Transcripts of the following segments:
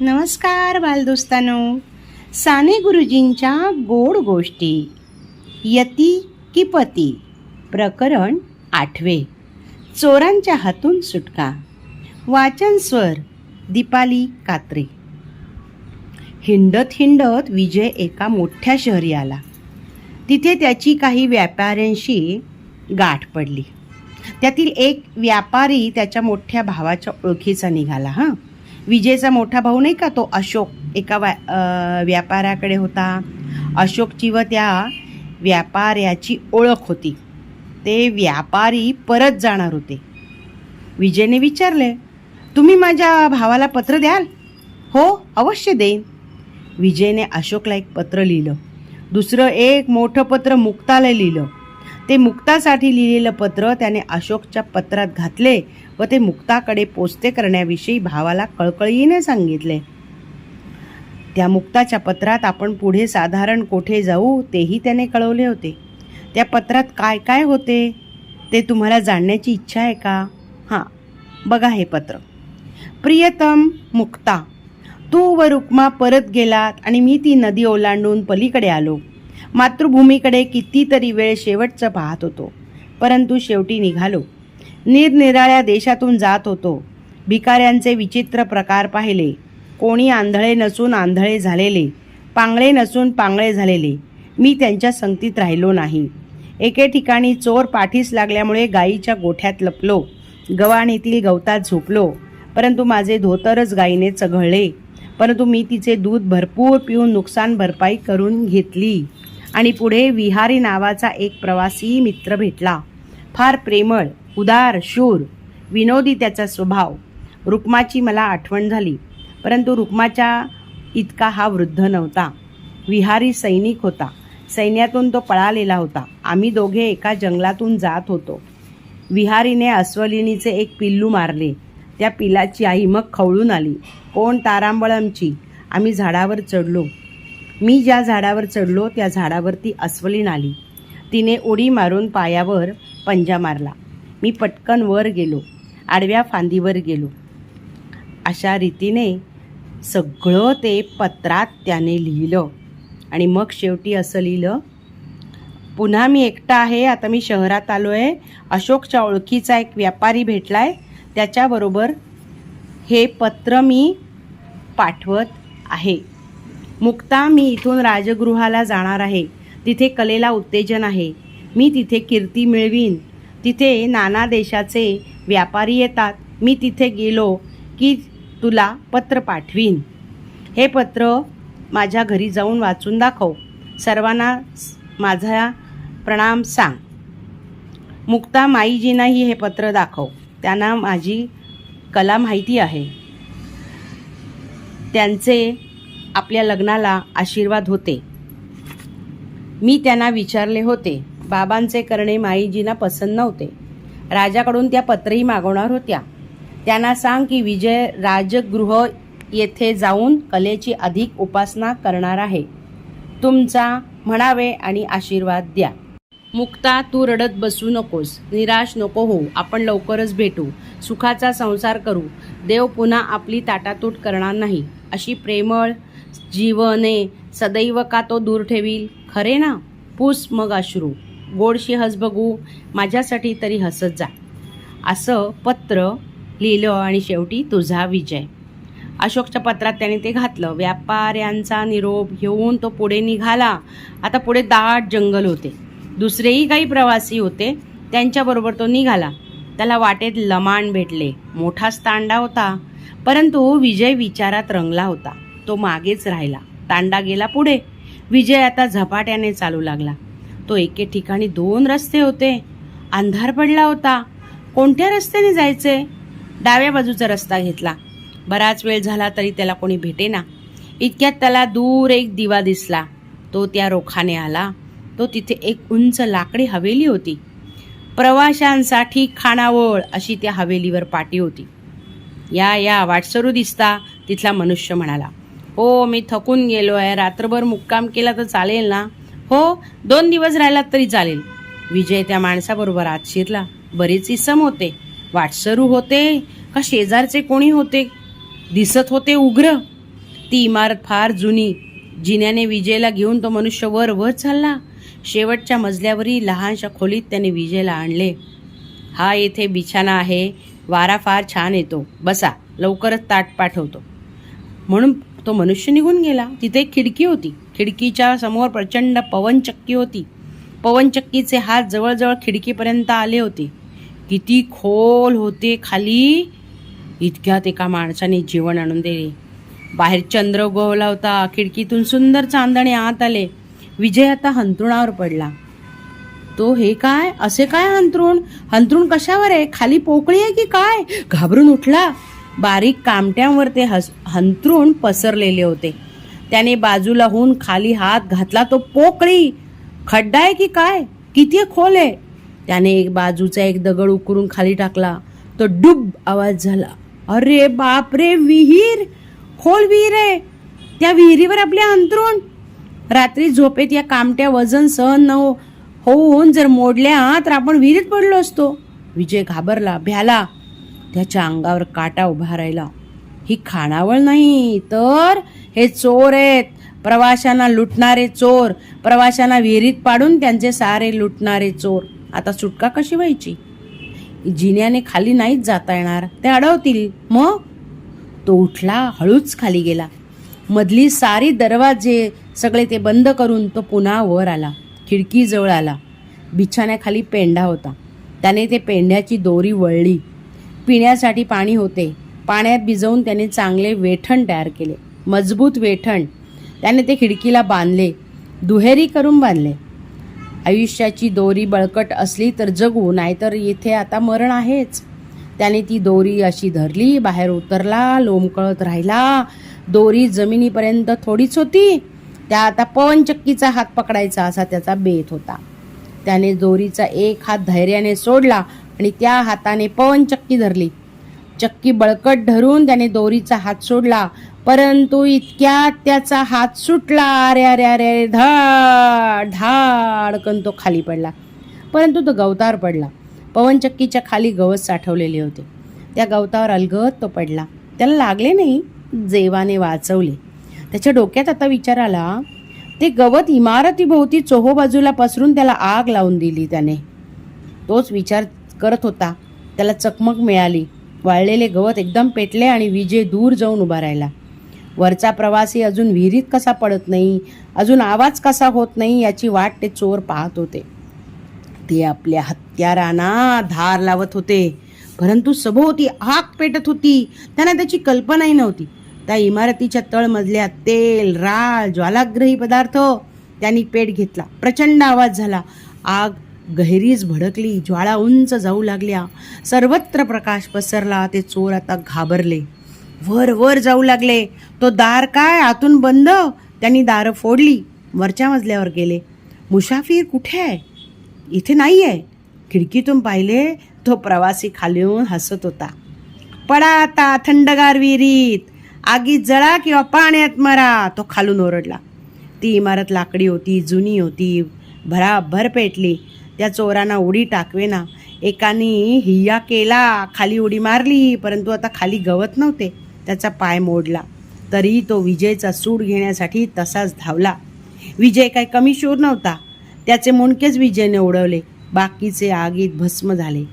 नमस्कार बालदोस्तानो. साने गुरुजींच्या गोड गोष्टी. यती की पती. प्रकरण आठवे. चोरांच्या हातून सुटका. वाचन स्वर दीपाली कात्रे. हिंडत हिंडत विजय एका मोठ्या शहरी आला. तिथे त्याची काही व्यापाऱ्यांशी गाठ पडली. त्यातील एक व्यापारी त्याच्या मोठ्या भावाच्या ओळखीचा निघाला हां. विजयचा मोठा भाऊ नाही का तो अशोक? एका व्या व्यापाऱ्याकडे होता. अशोकची व त्या व्यापाऱ्याची ओळख होती. ते व्यापारी परत जाणार होते. विजयने विचारले तुम्ही माझ्या भावाला पत्र द्याल? हो अवश्य देईन. विजयने अशोकला एक पत्र लिहिलं. दुसरं एक मोठं पत्र मुक्ताला लिहिलं. ते मुक्तासाठी लिहिलेलं पत्र त्याने अशोकच्या पत्रात घातले व ते मुक्ताकडे पोचते करण्याविषयी भावाला कळकळीने सांगितले. त्या मुक्ताच्या पत्रात आपण पुढे साधारण कोठे जाऊ तेही त्याने कळवले होते. त्या पत्रात काय काय होते ते तुम्हाला जाणण्याची इच्छा आहे का? हां बघा हे पत्र. प्रियतम मुक्ता तू व रुक्मा परत गेलात आणि मी ती नदी ओलांडून पलीकडे आलो. मातृभूमीकडे कितीतरी वेळ शेवटचं पाहत होतो. परंतु शेवटी निघालो. निरनिराळ्या देशातून जात होतो. भिकाऱ्यांचे विचित्र प्रकार पाहिले. कोणी आंधळे नसून आंधळे झालेले. पांगळे नसून पांगळे झालेले. मी त्यांच्या संगतीत राहिलो नाही. एके ठिकाणी चोर पाठीस लागल्यामुळे गायीच्या गोठ्यात लपलो. गवाणीतील गवतात झोपलो. परंतु माझे धोतरच गायीने चघळले. परंतु मी तिचे दूध भरपूर पिऊन नुकसान भरपाई करून घेतली. आणि पुढे विहारी नावाचा एक प्रवासी मित्र भेटला. फार प्रेमळ उदार शूर विनोदी त्याचा स्वभाव. रुक्माची मला आठवण झाली परंतु रुक्माच्या इतका हा वृद्ध नव्हता. विहारी सैनिक होता. सैन्यातून तो पळालेला होता. आम्ही दोघे एका जंगलातून जात होतो. विहारीने अस्वलिनीचे एक पिल्लू मारले. त्या पिलाची आई मग खवळून आली. कोण तारांबळमची? आम्ही झाडावर चढलो. मी ज्या झाडावर चढलो त्या झाडावरती अस्वलीन आली तिने उडी मारून पायावर पंजा मारला. मी पटकन वर गेलो आडव्या फांदीवर गेलो. अशा रीतीने सगळं ते पत्रात त्याने लिहिलं. आणि मग शेवटी असं लिहिलं पुन्हा मी एकटा आहे आता मी शहरात आलो आहे अशोकच्या ओळखीचा एक व्यापारी भेटला आहे त्याच्याबरोबर हे पत्र मी पाठवत आहे. मुक्ता मी इथून राजगृहाला जाणार आहे. तिथे कलेला उत्तेजन आहे. मी तिथे कीर्ती मिळवीन. तिथे नाना देशाचे व्यापारी येतात. मी तिथे गेलो की तुला पत्र पाठवीन. हे पत्र माझ्या घरी जाऊन वाचून दाखव. सर्वांना माझा प्रणाम सांग. मुक्ता माईजींनाही हे पत्र दाखव. त्यांना माझी कला माहिती आहे. त्यांचे आपल्या लग्नाला आशीर्वाद होते. मी त्यांना विचारले होते बाबांचे करणे माईजींना पसंत नव्हते. राजाकडून त्या पत्रही मागवणार होत्या. त्यांना सांग की विजय राजगृह येथे जाऊन कलेची अधिक उपासना करणार आहे. तुमचा म्हणावे आणि आशीर्वाद द्या. मुक्ता तू रडत बसू नकोस. निराश नको हो आपण लवकरच भेटू. सुखाचा संसार करू. देव पुन्हा आपली ताटातूट करणार नाही. अशी प्रेमळ जीवने सदैव का तो दूर ठेवील? खरे ना? पूस मग अश्रू. गोडशी हस बघू माझ्यासाठी तरी हसत जा. असं पत्र लिहिलं आणि शेवटी तुझा विजय. अशोकच्या पत्रात त्याने ते घातलं. व्यापाऱ्यांचा निरोप घेऊन तो पुढे निघाला. आता पुढे दाट जंगल होते. दुसरेही काही प्रवासी होते. त्यांच्याबरोबर तो निघाला. त्याला वाटेत लमाण भेटले. मोठाच तांडा होता. परंतु विजय विचारात रंगला होता. तो मागेच राहिला. तांडा गेला पुढे. विजय आता झपाट्याने चालू लागला. तो एके ठिकाणी दोन रस्ते होते. अंधार पडला होता. कोणत्या रस्त्याने जायचे? डाव्या बाजूचा रस्ता घेतला. बराच वेळ झाला तरी त्याला कोणी भेटेना. इतक्यात त्याला दूर एक दिवा दिसला. तो त्या रोखाने आला. तो तिथे एक उंच लाकडी हवेली होती. प्रवाशांसाठी खानावळ अशी त्या हवेलीवर पाटी होती. या या वाटसरू दिसता. तिथला मनुष्य म्हणाला हो मी थकून गेलो आहे. रात्रभर मुक्काम केला तर चालेल ना? हो दोन दिवस राहिलात तरी चालेल. विजय त्या माणसाबरोबर आत शिरला. बरेच इसम होते. वाटसरू होते का शेजारचे कोणी होते? दिसत होते उग्र. ती इमारत फार जुनी. जिन्याने विजयला घेऊन तो मनुष्य वर वर चालला. शेवटच्या मजल्यावरील लहानशा खोलीत त्याने विजयला आणले. हा येथे बिछाना आहे. वारा फार छान येतो. बसा लवकरच ताट पाठवतो. म्हणून तो मनुष्य निघून गेला. तिथे एक खिडकी होती. खिडकीच्या समोर प्रचंड पवनचक्की होती. पवनचक्कीचे हात जवळजवळ खिडकीपर्यंत आले होते. किती खोल होते खाली. इतक्यात एका माणसाने जेवण आणून दिले. बाहेर चंद्र उगवला होता. खिडकीतून सुंदर चांदणे आत आले. विजय आता हंतरुणावर पडला. तो हे काय? असे काय हंतरुण? हंतरुण कशावर आहे? खाली पोकळी आहे की काय? घाबरून उठला. बारीक कामट्यांवर ते हस हंतरून पसरलेले होते. त्याने बाजूला होऊन खाली हात घातला तो पोकळी! खड्डा आहे की काय? किती खोल आहे? त्याने एक बाजूचा एक दगड उकरून खाली टाकला. तो डुब आवाज झाला. अरे बापरे विहीर! खोल विहीर आहे. त्या विहिरीवर आपले अंतरून रात्री झोपेत या कामट्या वजन सहन न हो-, होऊन जर मोडल्या तर आपण विहिरीत पडलो असतो. विजय घाबरला भ्याला. त्याच्या अंगावर काटा उभा राहिला. ही खाणावळ नाही तर हे चोर आहेत. प्रवाशांना लुटणारे चोर प्रवाशांना विहिरीत पाडून त्यांचे सारे लुटणारे चोर. आता सुटका कशी व्हायची? जिन्याने खाली नाहीच जाता येणार ते अडवतील. मग? तो उठला हळूच खाली गेला. मधली सारी दरवाजे सगळे ते बंद करून तो पुन्हा वर आला. खिडकीजवळ आला. बिछाण्याखाली पेंडा होता. त्याने ते पेंड्याची दोरी वळली. पिण्यासाठी पाणी होते. पाण्यात भिजवून त्याने चांगले वेठण तयार केले. मजबूत वेठण. त्याने ते खिडकीला बांधले. दुहेरी करून बांधले. आयुष्याची दोरी बळकट असली तर जगू नाहीतर येथे आता मरण आहेच. त्याने ती दोरी अशी धरली बाहेर उतरला लोंबकळत राहिला. दोरी जमिनीपर्यंत थोडीच होती. त्या आता पवनचक्कीचा हात पकडायचा असा त्याचा बेत होता. त्याने दोरीचा एक हात धैर्याने सोडला. आणि त्या हाताने पवनचक्की धरली. चक्की बळकट धरून त्याने दोरीचा हात सोडला. परंतु इतक्यात त्याचा हात सुटला. अरे अरे अरे अरे धाड धाडकन तो खाली पडला. परंतु तो गवतावर पडला. पवनचक्कीच्या खाली गवत साठवलेले होते. त्या गवतावर अलगत तो पडला. त्याला लागले नाही. जेवाने वाचवले. त्याच्या डोक्यात आता विचार आला. ते गवत इमारतीभोवती चोहो बाजूला पसरून त्याला आग लावून दिली त्याने. तोच विचार करत होता. त्याला चकमक मिळाली. वाळलेले गवत एकदम पेटले आणि विजय दूर जाऊन उभा राहिला. वरचा प्रवासी अजून विहिरीत कसा पडत नाही? अजून आवाज कसा होत नाही याची वाट ते चोर पाहत होते. ते आपल्या हत्यारांना धार लावत होते. परंतु सभोवती आग पेटत होती. त्यांना त्याची कल्पनाही नव्हती. त्या इमारतीच्या तळमधल्या तेल राळ ज्वालाग्रही पदार्थ त्यांनी पेट घेतला. प्रचंड आवाज झाला. आग गहिरीच भडकली ज्वाळा उंच जाऊ लागल्या. सर्वत्र प्रकाश पसरला ते चोर आता घाबरले. वर वर जाऊ लागले. तो दार काय? आतून बंद? त्यांनी दारं फोडली. वरच्या मजल्यावर गेले. मुसाफिर कुठे आहे? इथे नाही आहे खिडकीतून पाहिले तो प्रवासी खाली येऊन हसत होता. पडा आता थंडगार विहिरीत. आगीत जळा किंवा पाण्यात मरा. तो खालून ओरडला. ती इमारत लाकडी होती जुनी होती. भराभर पेटली. त्या चोरांना उडी टाकवेना एकाने हिया केला खाली उडी मारली परंतु आता खाली गवत नव्हते. त्याचा पाय मोडला. तरी तो विजयचा सूड घेण्यासाठी तसाच धावला. विजय काही कमी शूर नव्हता. त्याचे मुंडकेच विजयने उडवले. बाकीचे आगीत भस्म झाले.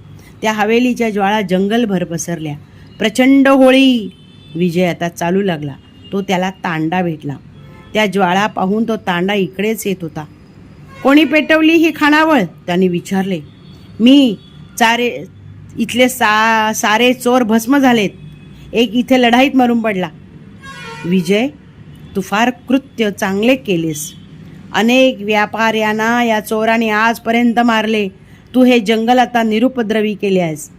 त्या हवेलीच्या ज्वाळा जंगलभर पसरल्या. प्रचंड होळी! विजय आता चालू लागला. तो त्याला तांडा भेटला. त्या ज्वाळा पाहून तो तांडा इकडेच येत होता. कोणी पेटवली ही खाणावळ? त्यांनी विचारले. मी चारे इथले सा सारे चोर भस्म झालेत. एक इथे लढाईत मरून पडला. विजय तू फार कृत्य चांगले केलेस. अनेक व्यापाऱ्यांना या चोराने आजपर्यंत मारले. तू हे जंगल आता निरुपद्रवी केले आहेस.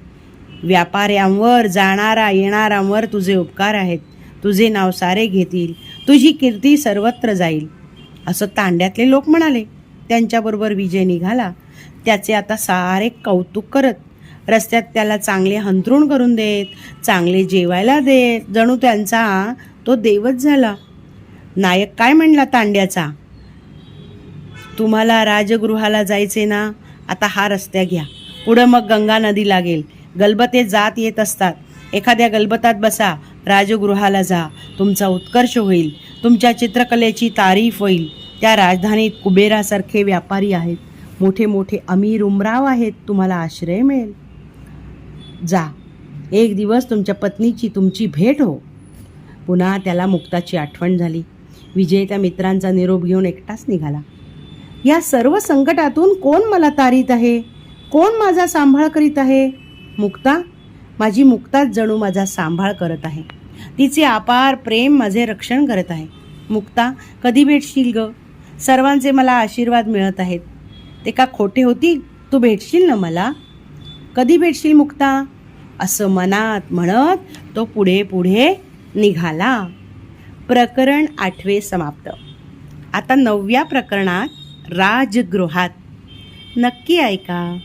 व्यापाऱ्यांवर जाणारा येणाऱ्यांवर तुझे उपकार आहेत. तुझे नाव सारे घेतील. तुझी कीर्ती सर्वत्र जाईल. असं तांड्यातले लोक म्हणाले. त्यांच्याबरोबर विजय निघाला त्याचे आता सारे कौतुक करत रस्त्यात त्याला चांगले हंतरुण करून देत चांगले जेवायला देत जणू त्यांचा तो देवच झाला. नायक काय म्हणला तांड्याचा? तुम्हाला राजगृहाला जायचे ना आता हा रस्त्या घ्या. पुढं मग गंगा नदी लागेल. गलबते जात येत असतात. एखाद्या गलबतात बसा राजगृहाला जा. तुमचा उत्कर्ष होईल. तुमच्या चित्रकलेची तारीफ होईल. त्या राजधानीत कुबेरासारखे व्यापारी आहेत. मोठे मोठे अमीर उमराव आहेत. तुम्हाला आश्रय मिळेल. जा. एक दिवस तुमच्या पत्नीची तुमची भेट हो. पुन्हा त्याला मुक्ताची आठवण झाली. विजय त्या मित्रांचा निरोप घेऊन एकटाच निघाला. या सर्व संकटातून कोण मला तारीत आहे? कोण माझा सांभाळ करीत आहे? मुक्ता माझी मुक्ताच जणू माझा सांभाळ करत आहे. तिचे अपार प्रेम माझे रक्षण करत आहे. मुक्ता कधी भेटशील ग? सर्वांचे मला आशीर्वाद मिळत आहेत. ते का खोटे होतील? तू भेटशील ना मला? कधी भेटशील मुक्ता? असं मनात म्हणत तो पुढे पुढे निघाला. प्रकरण आठवे समाप्त. आता नवव्या प्रकरणात राजगृहात. नक्की ऐका.